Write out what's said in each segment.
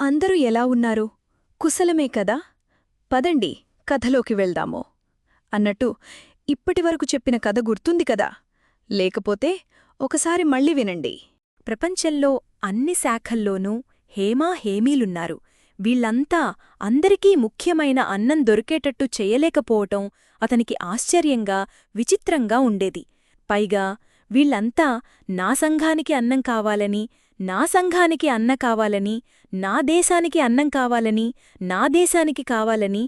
అందరూ ఎలా ఉన్నారు? కుశలమే కదా? పదండి కథలోకి వెళ్దాము. అన్నట్టు ఇప్పటివరకు చెప్పిన కథ గుర్తుంది కదా? లేకపోతే ఒకసారి మళ్ళీ వినండి. ప్రపంచంలో అన్ని శాఖల్లోనూ హేమా హేమీలున్నారు. వీళ్ళంతా అందరికీ ముఖ్యమైన అన్నం దొరికేటట్టు చేయలేకపోవటం అతనికి ఆశ్చర్యంగా విచిత్రంగా ఉండేది. పైగా వీళ్ళంతా నా సంఘానికి అన్నం కావాలని నా సంఘానికి అన్న కావాలని నా దేశానికి అన్నం కావాలని నా దేశానికి కావాలని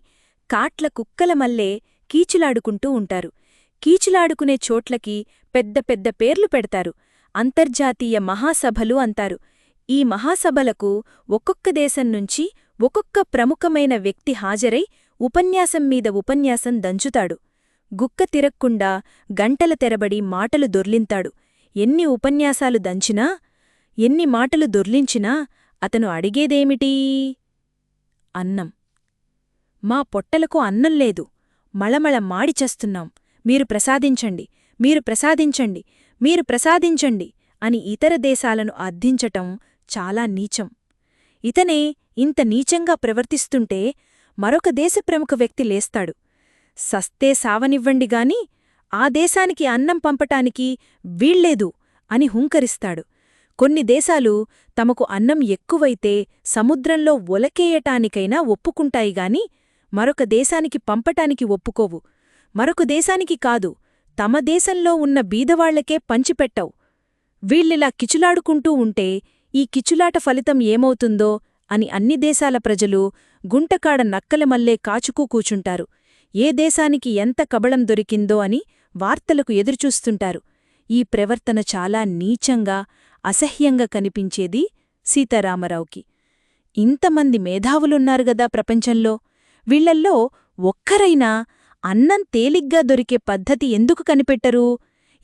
కాట్ల కుక్కల మల్లే కీచులాడుకుంటూ ఉంటారు. కీచులాడుకునే చోట్లకి పెద్ద పెద్ద పేర్లు పెడతారు. అంతర్జాతీయ మహాసభలు అంటారు ఈ మహాసభలకు ఒక్కొక్క దేశం నుంచి ఒక్కొక్క ప్రముఖమైన వ్యక్తి హాజరై ఉపన్యాసం మీద ఉపన్యాసం దంచుతాడు. గుక్క తిరక్కుండా గంటల తెరబడి మాటలు దొర్లింతాడు. ఎన్ని ఉపన్యాసాలు దంచినా ఎన్ని మాటలు దొర్లించినా అతను అడిగేదేమిటీ? అన్నం. మా పొట్టలకు అన్నం లేదు. మళమళ మాడిచస్తున్నాం మీరు ప్రసాదించండి. మీరు ప్రసాదించండి. మీరు ప్రసాదించండి అని ఇతర దేశాలను అర్థించటం చాలా నీచం. ఇతనే ఇంత నీచంగా ప్రవర్తిస్తుంటే మరొక దేశ ప్రముఖ వ్యక్తి లేస్తాడు. సస్తే సావనివ్వండిగాని ఆ దేశానికి అన్నం పంపటానికి వీళ్ళేదు అని హుంకరిస్తాడు. కొన్ని దేశాలు తమకు అన్నం ఎక్కువైతే సముద్రంలో ఒలకేయటానికైనా ఒప్పుకుంటాయిగాని మరొక దేశానికి పంపటానికి ఒప్పుకోవు. మరొక దేశానికి కాదు తమ దేశంలో ఉన్న బీదవాళ్ళకే పంచిపెట్టవు. వీళ్ళిలా కిచులాడుకుంటూ ఉంటే ఈ కిచులాట ఫలితం ఏమవుతుందో అని అన్ని దేశాల ప్రజలు గుంటకాడ నక్కలమల్లే కాచుకూ కూచుంటారు. ఏ దేశానికి ఎంత కబళం దొరికిందో అని వార్తలకు ఎదురుచూస్తుంటారు. ఈ ప్రవర్తన చాలా నీచంగా అసహ్యంగా కనిపించేది సీతారామరావుకి. ఇంతమంది మేధావులున్నారు గదా ప్రపంచంలో. వీళ్ళల్లో ఒక్కరైనా అన్నం తేలిగ్గా దొరికే పద్ధతి ఎందుకు కనిపెట్టరు?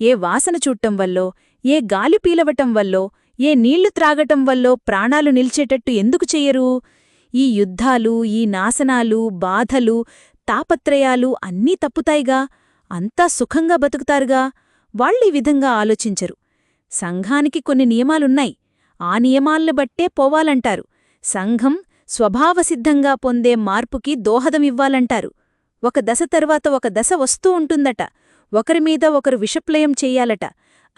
ఏ వాసన చూడటం వల్లో ఏ గాలి పీలవటం వల్లో ఏ నీళ్ళు త్రాగటం వల్లో ప్రాణాలు నిల్చేటట్టు ఎందుకు చెయ్యరు? ఈ యుద్ధాలు ఈ నాశనాలు బాధలు తాపత్రయాలు అన్నీ తప్పుతాయిగా? అంతా సుఖంగా బతుకుతారుగా? వాళ్ళీ విధంగా ఆలోచించరు. సంఘానికి కొన్ని నియమాలున్నాయి. ఆ నియమాల్ని బట్టే పోవాలంటారు. సంఘం స్వభావసిద్ధంగా పొందే మార్పుకి దోహదమివ్వాలంటారు. ఒక దశ తరువాత ఒక దశ వస్తూ ఉంటుందట. ఒకరిమీద ఒకరు విషప్లయం చెయ్యాలట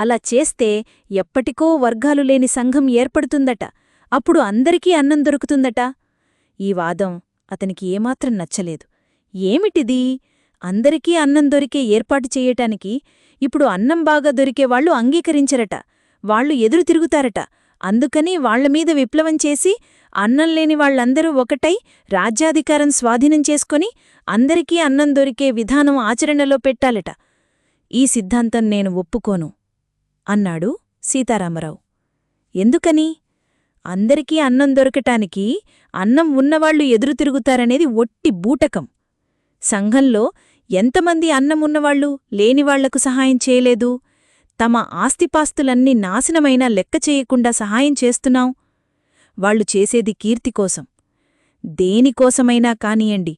అలా చేస్తే ఎప్పటికో వర్గాలు లేని సంఘం ఏర్పడుతుందట. అప్పుడు అందరికీ అన్నం దొరుకుతుందట. ఈ వాదం అతనికి ఏమాత్రం నచ్చలేదు. ఏమిటిది? అందరికీ అన్నం దొరికే ఏర్పాటు చెయ్యటానికి ఇప్పుడు అన్నం బాగా దొరికేవాళ్ళు అంగీకరించరట. వాళ్ళు ఎదురు తిరుగుతారట. అందుకని వాళ్ళమీద విప్లవం చేసి అన్నం లేని వాళ్ళందరూ ఒకటై రాజ్యాధికారం స్వాధీనం చేసుకుని అందరికీ అన్నం దొరికే విధానం ఆచరణలో పెట్టాలట. ఈ సిద్ధాంతం నేను ఒప్పుకోను అన్నాడు సీతారామరావు. ఎందుకని? అందరికీ అన్నం దొరకటానికి అన్నం ఉన్నవాళ్ళు ఎదురు తిరుగుతారనేది ఒట్టి బూటకం. సంఘంలో ఎంతమంది అన్నమున్నవాళ్ళు లేనివాళ్ళకు సహాయం చేయలేదు? తమ ఆస్తిపాస్తులన్నీ నాశనమైనా లెక్క చేయకుండా సహాయం చేస్తున్నాం వాళ్ళు చేసేది కీర్తికోసం దేనికోసమైనా కానియండి.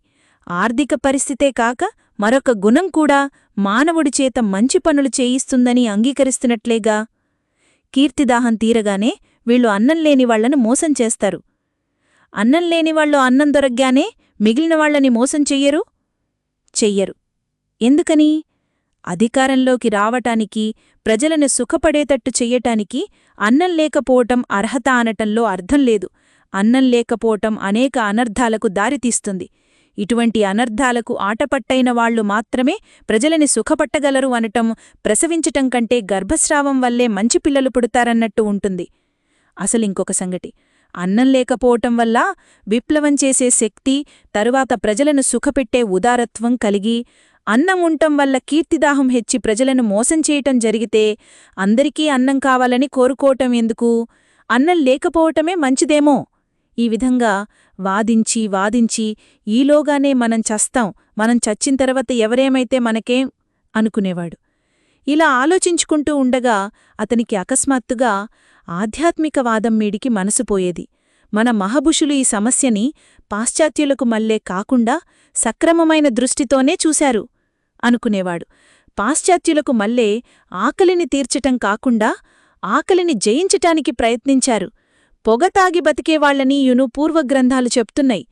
ఆర్థిక పరిస్థితే కాక మరొక గుణం కూడా మానవుడి చేత మంచి పనులు చేయిస్తుందని అంగీకరిస్తున్నట్లేగా? కీర్తిదాహం తీరగానే వీళ్ళు అన్నం లేనివాళ్ళను మోసం చేస్తారు. అన్నం లేనివాళ్ళు అన్నం దొరగ్గానే మిగిలిన వాళ్ళని మోసం చెయ్యరు? చెయ్యరు. ఎందుకని? అధికారంలోకి రావటానికి ప్రజలను సుఖపడేటట్టు చెయ్యటానికి అన్నం లేకపోవటం అర్హత అనటంలో అర్థం లేదు. అన్నం లేకపోవటం అనేక అనర్ధాలకు దారితీస్తుంది. ఇటువంటి అనర్ధాలకు ఆటపట్టైన వాళ్ళు మాత్రమే ప్రజలని సుఖపట్టగలరు అనటం ప్రసవించటం కంటే గర్భస్రావం వల్లే మంచి పిల్లలు పుడతారన్నట్టు ఉంటుంది. అసలింకొక సంగటి అన్నం లేకపోవటం వల్ల విప్లవం చేసే శక్తి తరువాత ప్రజలను సుఖపెట్టే ఉదారత్వం కలిగి అన్నం ఉంటం వల్ల కీర్తిదాహం హెచ్చి ప్రజలను మోసం చేయటం జరిగితే అందరికీ అన్నం కావాలని కోరుకోవటం ఎందుకు? అన్నం లేకపోవటమే మంచిదేమో? ఈ విధంగా వాదించి వాదించి ఈలోగానే మనం చస్తాం మనం చచ్చిన తర్వాత ఎవరేమైతే మనకేం అనుకునేవాడు. ఇలా ఆలోచించుకుంటూ ఉండగా అతనికి అకస్మాత్తుగా ఆధ్యాత్మికవాదం మీడికి మనసుపోయేది మన మహబుషులు ఈ సమస్యని పాశ్చాత్యులకు మల్లే కాకుండా సక్రమమైన దృష్టితోనే చూశారు. అనుకునేవాడు. పాశ్చాత్యులకు మల్లే ఆకలిని తీర్చటం కాకుండా ఆకలిని జయించటానికి ప్రయత్నించారు. పొగ తాగి బతికేవాళ్ళని యును పూర్వగ్రంథాలు చెప్తున్నాయి.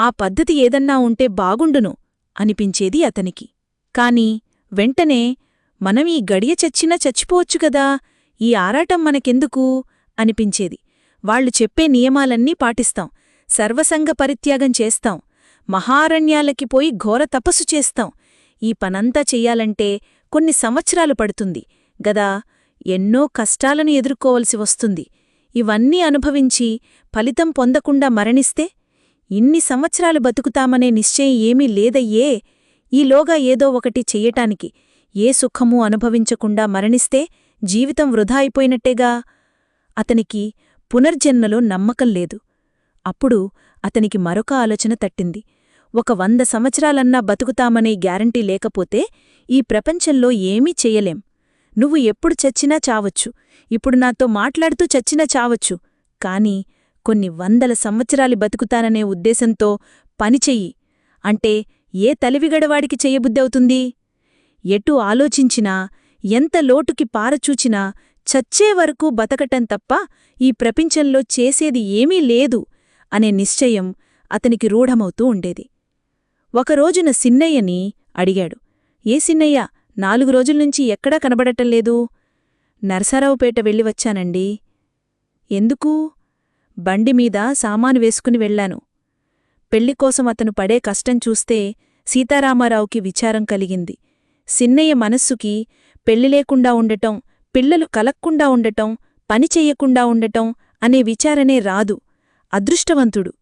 ఆ పద్ధతి ఏదన్నా ఉంటే బాగుండును అనిపించేది అతనికి. కాని వెంటనే మనం ఈ గడియ చచ్చినా చచ్చిపోవచ్చుగదా ఈ ఆరాటం మనకెందుకు? అనిపించేది. వాళ్ళు చెప్పే నియమాలన్నీ పాటిస్తాం. సర్వసంగ పరిత్యాగం చేస్తాం. మహారణ్యాలకి పోయి ఘోర తపస్సు చేస్తాం. ఈ పనంతా చెయ్యాలంటే కొన్ని సంవత్సరాలు పడుతుంది గదా ఎన్నో కష్టాలను ఎదుర్కోవలసి వస్తుంది. ఇవన్నీ అనుభవించి ఫలితం పొందకుండా మరణిస్తే ఇన్ని సంవత్సరాలు బతుకుతామనే నిశ్చయం ఏమీ లేదయ్యే. ఈలోగా ఏదో ఒకటి చెయ్యటానికి ఏ సుఖమూ అనుభవించకుండా మరణిస్తే జీవితం వృధా అయిపోయినట్టేగా? అతనికి పునర్జన్మలో నమ్మకం లేదు. అప్పుడు అతనికి మరొక ఆలోచన తట్టింది. ఒక వంద సంవత్సరాలన్నా బతుకుతామనే గ్యారంటీ లేకపోతే ఈ ప్రపంచంలో ఏమీ చెయ్యలేం నువ్వు ఎప్పుడు చచ్చినా చావచ్చు. ఇప్పుడు నాతో మాట్లాడుతూ చచ్చినా చావచ్చు. కాని కొన్ని వందల సంవత్సరాలు బతుకుతాననే ఉద్దేశంతో పనిచెయ్యి అంటే ఏ తలివిగడవాడికి చెయ్యబుద్ధవుతుంది? ఎటు ఆలోచించినా ఎంత లోటుకి పారచూచినా చచ్చే వరకు బతకటం తప్ప ఈ ప్రపంచంలో చేసేది ఏమీ లేదు అనే నిశ్చయం అతనికి రూఢమవుతూ ఉండేది. ఒకరోజున సిన్నయ్యని అడిగాడు. ఏ సిన్నయ్య నాలుగు రోజుల్నుంచి ఎక్కడా కనబడటంలేదు నరసరావుపేట వెళ్ళి వచ్చానండి. ఎందుకు? బండిమీద సామాను వేసుకుని వెళ్ళాను. పెళ్ళికోసం అతను పడే కష్టం చూస్తే సీతారామారావుకి విచారం కలిగింది. సిన్నయ్య మనస్సుకి పెళ్ళి లేకుండా ఉండటం పిల్లలు కలక్కుండా ఉండటం పని చెయ్యకుండా ఉండటం అనే విచారనే రాదు. అదృష్టవంతుడు.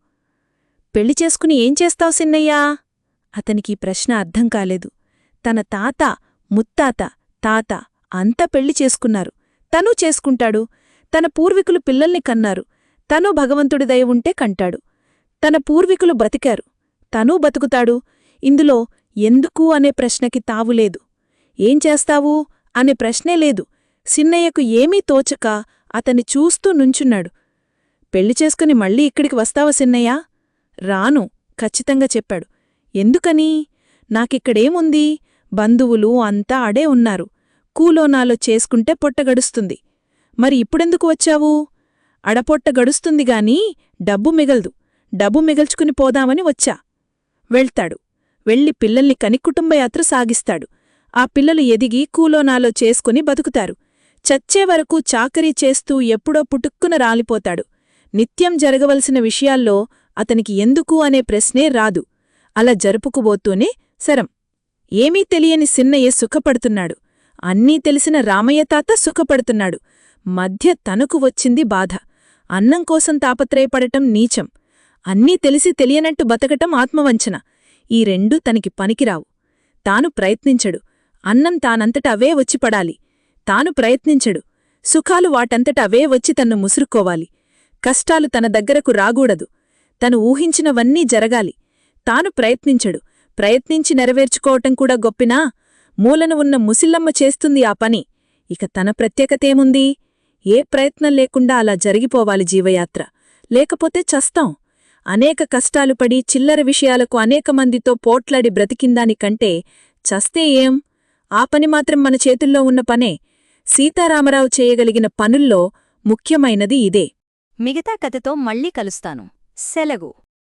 పెళ్ళి చేసుకుని ఏం చేస్తావు సిన్నయ్యా? అతనికి ప్రశ్న అర్థం కాలేదు. తన తాత ముత్తాత తాత అంతా పెళ్ళి చేసుకున్నారు. తనూ చేసుకుంటాడు. తన పూర్వీకులు పిల్లల్ని కన్నారు. తనూ భగవంతుడి దయ ఉంటే కంటాడు. తన పూర్వీకులు బ్రతికారు. తనూ బతుకుతాడు. ఇందులో ఎందుకు అనే ప్రశ్నకి తావులేదు ఏం చేస్తావు? అనే ప్రశ్నే లేదు. సిన్నయ్యకు ఏమీ తోచక అతన్ని చూస్తూ నుంచున్నాడు. పెళ్ళి చేసుకుని మళ్ళీ ఇక్కడికి వస్తావా సిన్నయ్యా? రాను ఖచ్చితంగా చెప్పాడు. ఎందుకని? నాకిక్కడేముంది? బంధువులు అంతా అడే ఉన్నారు. కూలోనాలో చేసుకుంటే పొట్ట గడుస్తుంది. మరి ఇప్పుడెందుకు వచ్చావు? అడపొట్ట గడుస్తుంది గాని డబ్బు మిగల్దు. డబ్బు మిగల్చుకుని పోదామని వచ్చా. వెళ్తాడు. వెళ్ళి పిల్లల్ని కని కుటుంబయాత్ర సాగిస్తాడు. ఆ పిల్లలు ఎదిగి కూలోనాలో చేసుకుని బతుకుతారు. చచ్చే వరకు చాకరీ చేస్తూ ఎప్పుడో పుటుక్కున రాలిపోతాడు. నిత్యం జరగవలసిన విషయాల్లో అతనికి ఎందుకు అనే ప్రశ్నే రాదు. అలా జరుపుకుబోతూనే సరం ఏమీ తెలియని సిన్నయ్య సుఖపడుతున్నాడు. అన్నీ తెలిసిన రామయ్య తాత సుఖపడుతున్నాడు. మధ్య తనకు వచ్చింది బాధ. అన్నం కోసం తాపత్రయపడటం నీచం. అన్నీ తెలిసి తెలియనట్టు బతకటం ఆత్మవంచన. ఈ రెండూ తనకి పనికిరావు. తాను ప్రయత్నించడు. అన్నం తానంతట అవే వచ్చిపడాలి తాను ప్రయత్నించడు. సుఖాలు వాటంతట అవే వచ్చి తన్ను ముసురుకోవాలి కష్టాలు తన దగ్గరకు రాగూడదు. తను ఊహించినవన్నీ జరగాలి. తాను ప్రయత్నించడు. ప్రయత్నించి నెరవేర్చుకోవటం కూడా గొప్పినా మూలన ఉన్న ముసిల్లమ్మ చేస్తుంది ఆ పని. ఇక తన ప్రత్యేకతేముంది? ఏ ప్రయత్నం లేకుండా అలా జరిగిపోవాలి జీవయాత్ర. లేకపోతే చస్తాం. అనేక కష్టాలు పడి చిల్లర విషయాలకు అనేక మందితో పోట్లాడి బ్రతికిందానికంటే చస్తే ఏం? ఆ పని మాత్రం మన చేతుల్లో ఉన్న పనే. సీతారామరావు చేయగలిగిన పనుల్లో ముఖ్యమైనది ఇదే. మిగతా కథతో మళ్ళీ కలుస్తాను. సెలగు